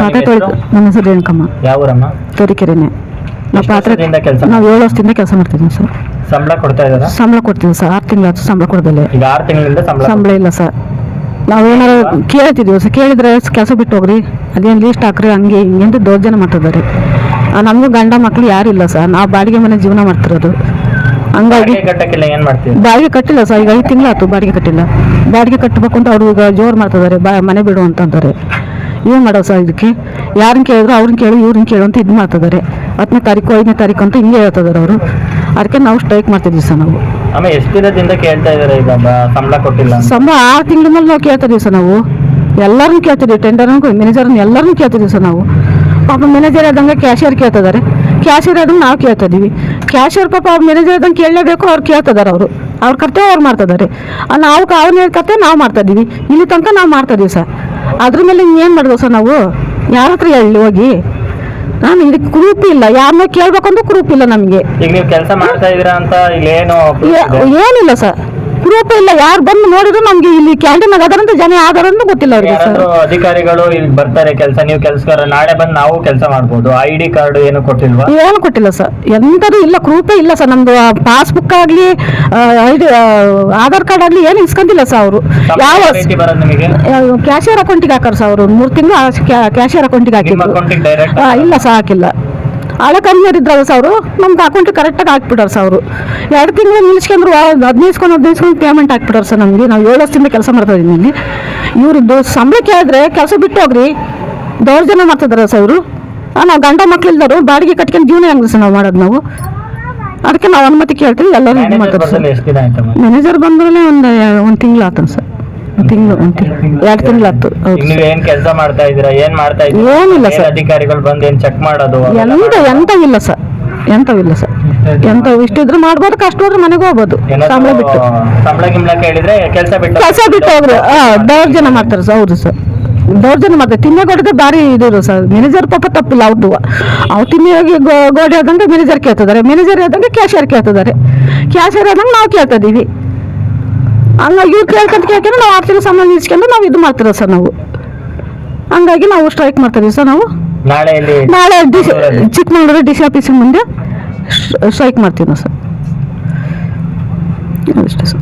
ಪಾತ್ರೆ ನಿಮ್ಮ ನನ್ನ ಹೆಸರು ರೇಣುಕಮ್ಮ. ಯಾವ ಊರಮ್ಮ? ತರೀಕೆರೆನೆ. ನಾವು ಪಾತ್ರೆ ವರ್ಷದಿಂದ ನಾವು ಏಳು ವರ್ಷದಿಂದ ಕೆಲಸ ಮಾಡ್ತಿದ್ದೀವಿ ಸರ್. ಸಂಬಳ ಕೊಡ್ತಾ ಇದಾರ ಸಂಬಳ ಕೊಡ್ತೀವಿ ಸರ್. ಆರು ತಿಂಗಳಾಯ್ತು ಸಂಬಳ ಕೊಡ್ದಲೆ ಈಗ ಆರು ತಿಂಗಳಿಂದ ಸಂಬಳ ಸಂಬಳ ಇಲ್ಲ ಸರ್. ನಾವು ಏನಾರು ಕೇಳ್ತಿದ್ದೀವಿ ಸರ್. ಕೇಳಿದ್ರೆ ಕೆಲಸ ಬಿಟ್ಟು ಹೋಗ್ರಿ. ಅದೇನು ಲೀಸ್ಟ್ ಹಾಕ್ರಿ ಹಂಗೆ ಹಿಂಗೆ ಅಂತ ದೌರ್ಜನ್ಯ ಮಾಡ್ತಿದ್ದಾರೆ ನಮಗೂ ಗಂಡ ಮಕ್ಳು ಯಾರು ಇಲ್ಲ ಸರ್. ನಾವು ಬಾಡಿಗೆ ಮನೆ ಜೀವನ ಮಾಡ್ತಿರೋದು. ಹಂಗಾಗಿ ಬಾಡಿಗೆ ಕಟ್ಟಕ್ಕೆಲ್ಲ ಏನ್ ಮಾಡ್ತೀವಿ ಬಾಡಿಗೆ ಕಟ್ಟಿಲ್ಲ ಸರ್. ಈಗ ಐದು ತಿಂಗಳಾಯ್ತು ಬಾಡಿಗೆ ಕಟ್ಟಿಲ್ಲ. ಬಾಡಿಗೆ ಕಟ್ಟಬೇಕು ಅಂತ ಅವ್ರು ಈಗ ಜೋರು ಮಾಡ್ತಿದ್ದಾರೆ. ಬಾ ಮನೆ ಬಿಡು ಅಂತಂತಾರೆ ಏನು ಮಾಡೋ ಸರ್ ಇದಕ್ಕೆ? ಯಾರನ್ನ ಕೇಳಿದ್ರು ಅವ್ರನ್ನ ಕೇಳಿ ಇವ್ರನ್ನ ಕೇಳು ಅಂತ ಇದು ಮಾಡ್ತಿದ್ದಾರೆ. ಹತ್ತನೇ ತಾರೀಕು ಐದನೇ ತಾರೀಕು ಅಂತ ಹಿಂಗೆ ಹೇಳ್ತಿದ್ದಾರೆ ಅವರು. ಅದಕ್ಕೆ ನಾವು ಸ್ಟ್ರೈಕ್ ಮಾಡ್ತಿದ್ವಿ ಸರ್ ನಾವು. ಆಮೇಲೆ ಎಷ್ಟು ದಿನದಿಂದ ಕೇಳ್ತಾ ಈಗ ಸಂಬಳ ಕೊಟ್ಟಿಲ್ಲ ಸಂಬಳ ಆರು ತಿಂಗಳ ಮೇಲೆ ನಾವು ಕೇಳ್ತಿದ್ದೀವಿ ಸರ್ ನಾವು. ಎಲ್ಲರನ್ನೂ ಕೇಳ್ತಿದ್ವಿ ಟೆಂಡರ್ನ ಮ್ಯಾನೇಜರ್ನ ಎಲ್ಲರನ್ನೂ ಕೇಳ್ತಿದ್ದೀವಿ ಸರ್ ನಾವು. ಪಾಪ ಮ್ಯಾನೇಜರ್ ಆದಂಗೆ ಕ್ಯಾಶಿಯರ್ ಕೇಳ್ತಿದ್ದಾರೆ. ಕ್ಯಾಶಿಯರ್ ಆದಂಗೆ ನಾವು ಕೇಳ್ತಾ ಕ್ಯಾಶಿಯರ್ ಪಾಪ ಅವ್ರ ಮ್ಯಾನೇಜರ್ ಆದಂಗೆ ಕೇಳಲೇಬೇಕು ಅವ್ರು ಕೇಳ್ತಿದ್ದಾರೆ ಅವರು. ಅವ್ರ ಕರ್ತವ್ಯ ಅವ್ರು ಮಾಡ್ತಿದ್ದಾರೆ. ನಾವು ಅವ್ರ ಕರ್ತವ್ಯ ನಾವು ಮಾಡ್ತಾ ಇದ್ದೀವಿ ಇಲ್ಲಿ ತನಕ ನಾವು ಮಾಡ್ತಾ ಇದೀವಿ ಸರ್. ಅದ್ರ ಮೇಲೆ ಏನು ಮಾಡಿದ್ವು ಸರ್ ನಾವು? ಯಾರ ಹತ್ರ ಹೇಳಿ ಹೋಗಿ? ನಾನು ಇದಕ್ಕೆ ಗ್ರೂಪ್ ಇಲ್ಲ. ಯಾರನ್ನ ಕೇಳ್ಬೇಕಂದ್ರೂ ಗ್ರೂಪ್ ಇಲ್ಲ ನಮಗೆ. ಈಗ ನೀವು ಕೆಲಸ ಮಾಡ್ತಾ ಇದೀರಾ ಅಂತ? ಏನಿಲ್ಲ ಸರ್. ಗ್ರೂಪ್ ಇಲ್ಲ ಯಾರು ಬಂದು ನೋಡಿದ್ರು ನಮ್ಗೆ ಇಲ್ಲಿ ಕ್ಯಾಂಟೀನ್ ಅದಾರಂತ ಜನ ಯಾವ್ದಾರಂತ ಗೊತ್ತಿಲ್ಲ ಅವ್ರಿಗೆ ಸರ್ ಯಾರಾದ್ರೂ ಅಧಿಕಾರಿಗಳು ಇಲ್ಲಿ ಬರ್ತಾರೆ ಕೆಲಸ ನೀವು ಕೆಲಸಗಾರ ನಾಳೆ ಬಂದು ನಾವು ಕೆಲಸ ಮಾಡ್ಬೋದು. ಐ ಡಿ ಕಾರ್ಡ್ ಏನು ಕೊಟ್ಟಿಲ್ವಾ? ಏನು ಕೊಟ್ಟಿಲ್ಲ ಸರ್ ಎಂಥದ್ದು ಇಲ್ಲ ಗ್ರೂಪೇ ಇಲ್ಲ ಸರ್ ನಮ್ದು ಪಾಸ್ಬುಕ್ ಆಗಲಿ ಐಡಿ ಆಧಾರ್ ಕಾರ್ಡ್ ಆಗಲಿ ಏನು ಇಸ್ಕೊಂಡಿಲ್ಲ ಸರ್ ಅವರು. ಯಾವ ಯಾವ ರೀತಿ ಬರೋದು ನಿಮಗೆ? ಕ್ಯಾಶಿಯರ್ ಅಕೌಂಟಿಗೆ ಹಾಕಾರ ಸರ್ ಅವರು. ಮೂರು ತಿಂಗಳು ಕ್ಯಾಶಿಯರ್ ಅಕೌಂಟಿಗೆ ನಿಮ್ಮ ಹಾಕಿದ್ರು ಅಕೌಂಟಿಗೆ ಡೈರೆಕ್ಟ್ ಆ, ಇಲ್ಲ ಸರ್ ಹಾಕಿಲ್ಲ. ಹಳೆ ಕಂಪ್ನಿಯವ್ರು ಇದ್ರಲ್ಲ ಸರ್ ಅವರು ನಮ್ಗೆ ಅಕೌಂಟಿಗೆ ಕರೆಕ್ಟಾಗಿ ಹಾಕ್ಬಿಟ್ಟಾರೆ ಸರ್ ಅವರು. ಎರಡು ತಿಂಗಳು ನಿಲ್ಸ್ಕೊಂಡ್ರು ಹದಿನೈಸ್ಕೊಂಡು ಹದಿನೈಸ್ಕೊಂಡು ಪೇಮೆಂಟ್ ಹಾಕ್ಬಿಟ್ಟಾರೆ ಸರ್ ನಮಗೆ. ನಾವು ಏಳು ವರ್ಷದಿಂದ ಕೆಲಸ ಮಾಡ್ತಾ ಇದ್ದೀವಿ ಇಲ್ಲಿ. ಇವ್ರದ್ದು ಸಂಬಳ ಕೇಳಿದ್ರೆ ಕೆಲಸ ಬಿಟ್ಟು ಹೋಗ್ರಿ. ದೌರ್ಜನ್ಯ ಮಾಡ್ತಿದ್ದಾರೆ ಸರ್ ಇವರು ನಾವು ಗಂಡ ಮಕ್ಳು ಇಲ್ದರು ಬಾಡಿಗೆ ಕಟ್ಕೊಂಡು ಜೀವನ ಹೆಂಗ್ರಿ ಸರ್ ನಾವು ಮಾಡೋದು ನಾವು? ಅದಕ್ಕೆ ನಾವು ಅನುಮತಿ ಕೇಳ್ತೀವಿ ಎಲ್ಲರೂ ಇದು ಮಾಡ್ತಾರೆ ಸರ್ ಮ್ಯಾನೇಜರ್ ಬಂದ್ರೆ ಒಂದು ಒಂದು ತಿಂಗಳು ಆತನ ಸರ್ ತಿಂಗಳು ಎರಡು ತಿಂಗಳು ಆಯ್ತು ಈಗ ಹೌದು. ನೀವು ಏನ್ ಕೆಲಸ ಮಾಡ್ತಾ ಇದೀರಾ ಏನ್ ಮಾಡ್ತಾ ಇದೀರಾ ಏನಿಲ್ಲ ಸರ್. ಅಧಿಕಾರಿಗಳು ಬಂದು ಏನ್ ಚೆಕ್ ಮಾಡೋದು? ಎಂತ ಎಂತ ಇಲ್ಲ ಸರ್. ಎಂಥವಿಲ್ಲ ಸರ್. ಎಂತ ಇಷ್ಟಿದ್ರು ಮಾಡ್ಬೋದು ಕಷ್ಟ ಹೋದ್ರೆ ಮನೆಗೆ ಹೋಗ್ಬೋದು. ಸಂಬಳ ಬಿಟ್ಟು. ಸಂಬಳ ಗಿಂಬಳ ಕೇಳಿದ್ರೆ ಕೆಲಸ ಬಿಟ್ಟು ಕೆಲಸ ಬಿಟ್ಟು ಹೋಗ್ರಿ ಆ, ದೌರ್ಜನ್ಯ ಮಾಡ್ತಾರೆ ಸರ್ ಹೌದು ಸರ್. ದೌರ್ಜನ್ಯ ಮಾಡ್ತಾರೆ. ತಿನ್ನೇಗೋಡಿಗೆ ಬಾರಿ ಇದು ಸರ್. ಮ್ಯಾನೇಜರ್ ಪಾಪ ತಪ್ಪಿಲ್ಲ ಅವ್ರದ್ದು ಅವ್ರು ಹೋಗಿ ಗೋಡೆ ಆದಂಗೆ ಮ್ಯಾನೇಜರ್ ಕೇಳ್ತಿದ್ದಾರೆ. ಮ್ಯಾನೇಜರ್ ಆದಂಗೆ ಕ್ಯಾಶಿಯರ್ ಕೇಳ್ತಿದ್ದಾರೆ. ಕ್ಯಾಶಿಯರ್ ಆದಂಗೆ ನಾವು ಕೇಳ್ತಾ ಇದೀವಿ ಹಂಗಾಗಿ ಇವ್ರು ಕೇಳ್ಕೊಂತ ಕೇಳ್ಕೊಂಡು ನಾವು ಆರು ತಿಂಗಳು ಸಂಬಳ ನಿಲ್ಸ್ಕೊಂಡು ನಾವು ಇದು ಮಾಡ್ತಿರೋ ಸರ್ ನಾವು. ಹಂಗಾಗಿ ನಾವು ಸ್ಟ್ರೈಕ್ ಮಾಡ್ತಿದ್ದೀವಿ ಸರ್ ನಾವು. ನಾಳೆ ನಾಳೆ. ಚಿಕ್ಕಮಗಳೂರು ಡಿ ಸಿ ಆಫೀಸಿನ ಮುಂದೆ ಸ್ಟ್ರೈಕ್ ಮಾಡ್ತೀವಿ ನಾವು ಸರ್. ಅಷ್ಟೇ ಸರ್.